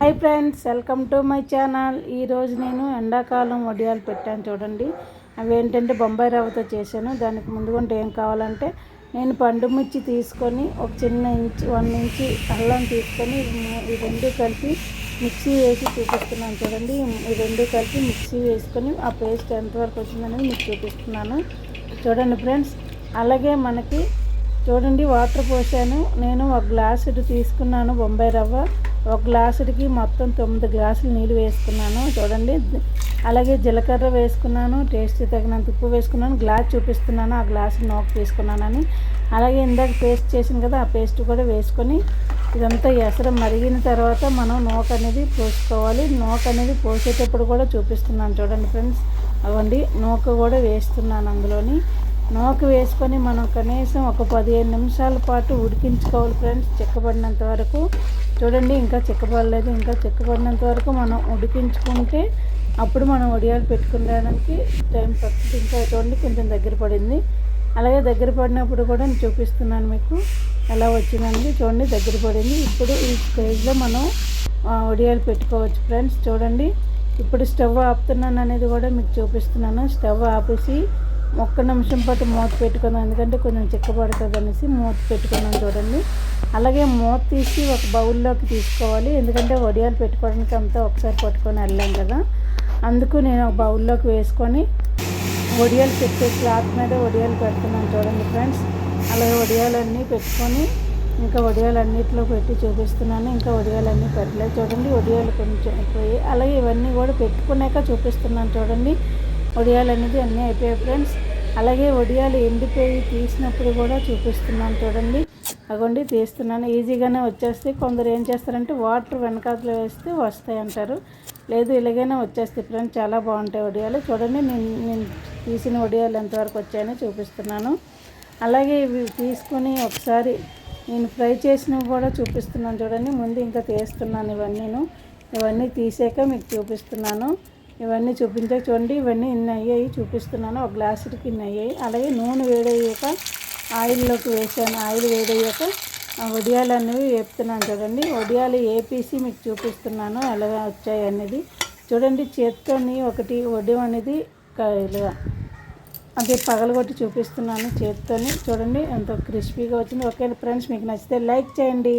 Hi friends welcome to my channel ఈరోజు నేను ఎండాకాలం వడియాలు పెట్టాను చూడండి. అవి ఏంటంటే బొంబాయి రవ్వతో చేశాను. దానికి ముందుగుంటే ఏం కావాలంటే నేను పండు మిర్చి తీసుకొని ఒక చిన్న ఇంచ్ వన్ ఇంచి అల్లం తీసుకొని ఈ రెండు కలిపి మిక్సీ వేసి చూపిస్తున్నాను చూడండి. ఈ రెండు కలిపి మిక్సీ వేసుకొని ఆ పేస్ట్ ఎంతవరకు వచ్చిందనేది మీకు చూపిస్తున్నాను. చూడండి ఫ్రెండ్స్ అలాగే మనకి చూడండి వాటర్ పోసాను. నేను ఒక గ్లాసుడు తీసుకున్నాను బొంబాయి రవ్వ. ఒక గ్లాసుడికి మొత్తం తొమ్మిది గ్లాసులు నీళ్ళు వేసుకున్నాను. చూడండి అలాగే జీలకర్ర వేసుకున్నాను టేస్ట్ తగినంత ఉప్పు వేసుకున్నాను గ్లాస్ చూపిస్తున్నాను ఆ గ్లాసు నోక్ తీసుకున్నానని. అలాగే ఇందాక పేస్ట్ చేసింది కదా ఆ పేస్ట్ కూడా వేసుకొని ఇదంతా ఎసరు మరిగిన తర్వాత మనం నోక అనేది పోసుకోవాలి. నోక అనేది పోసేటప్పుడు కూడా చూపిస్తున్నాను చూడండి ఫ్రెండ్స్. అవండి నూక కూడా వేస్తున్నాను అందులోని. నూక వేసుకొని మనం కనీసం ఒక పదిహేను నిమిషాల పాటు ఉడికించుకోవాలి ఫ్రెండ్స్ చెక్కబడినంత వరకు. చూడండి ఇంకా చిక్కబడలేదు. ఇంకా చిక్కబడినంత వరకు మనం ఉడికించుకుంటే అప్పుడు మనం వడియాలు పెట్టుకునేదానికి టైం పడుతుంది. ఇంకా చూడండి కొంచెం దగ్గర పడింది. అలాగే దగ్గర పడినప్పుడు కూడా నేను చూపిస్తున్నాను మీకు ఎలా వచ్చిందండి. చూడండి దగ్గర పడింది. ఇప్పుడు ఈ స్టేజ్లో మనం వడియాలు పెట్టుకోవచ్చు ఫ్రెండ్స్. చూడండి ఇప్పుడు స్టవ్ ఆపుతున్నాను అనేది కూడా మీకు చూపిస్తున్నాను. స్టవ్ ఆపేసి ఒక్క నిమిషం పాటు మూత పెట్టుకున్నాను ఎందుకంటే కొంచెం చిక్కబడుతుంది అనేసి మూత పెట్టుకున్నాను చూడండి. అలాగే మూత తీసి ఒక బౌల్లోకి తీసుకోవాలి. ఎందుకంటే వడియాలు పెట్టుకోవడానికి అంతా ఒకసారి పట్టుకొని వెళ్ళాం కదా. అందుకు నేను ఒక బౌల్లోకి వేసుకొని వడియాలు పెట్టే క్లాత్ మీద వడియాలు పెడుతున్నాను చూడండి ఫ్రెండ్స్. అలాగే వడియాలన్నీ పెట్టుకొని ఇంకా వడియాలన్నింటిలో పెట్టి చూపిస్తున్నాను. ఇంకా వడియాలన్నీ పెట్టలేదు చూడండి. వడియాలు కొంచెం అయిపోయి అలాగే ఇవన్నీ కూడా పెట్టుకున్నాక చూపిస్తున్నాను చూడండి. వడియాలు అనేది అన్నీ అయిపోయాయి ఫ్రెండ్స్. అలాగే వడియాలు ఎండిపోయి తీసినప్పుడు కూడా చూపిస్తున్నాను చూడండి. అగోండి తీస్తున్నాను. ఈజీగానే వచ్చేస్తే కొందరు ఏం చేస్తారంటే వాటర్ వెనకాతలో వేస్తే వస్తాయి అంటారు. లేదు ఇలాగైనా వచ్చేస్తే ఫ్రెండ్స్ చాలా బాగుంటాయి వడియాలు. చూడండి నేను నేను తీసిన వడియాలు ఎంతవరకు వచ్చాయని చూపిస్తున్నాను. అలాగే ఇవి తీసుకుని ఒకసారి నేను ఫ్రై చేసినవి కూడా చూపిస్తున్నాను చూడండి. ముందు ఇంకా తీస్తున్నాను ఇవన్నీను. ఇవన్నీ తీసాక మీకు చూపిస్తున్నాను. ఇవన్నీ చూపించాక చూడండి ఇవన్నీ ఇన్ని అయ్యాయి చూపిస్తున్నాను. ఒక గ్లాసుకి ఇన్ని అయ్యాయి. అలాగే నూనె వేడయ్యాక ఆయిల్లోకి వేసాను. ఆయిల్ వేడయ్యాక వడియాలు అనేవి వేపుతున్నాను చూడండి. వడియాలు వేపేసి మీకు చూపిస్తున్నాను ఎలా వచ్చాయి అనేది చూడండి చేత్తోని ఒకటి వడియం అనేది ఇలా అంటే పగలగొట్టి చూపిస్తున్నాను చేత్తోని. చూడండి ఎంత క్రిస్పీగా వచ్చింది. ఓకే ఫ్రెండ్స్ మీకు నచ్చితే లైక్ చేయండి.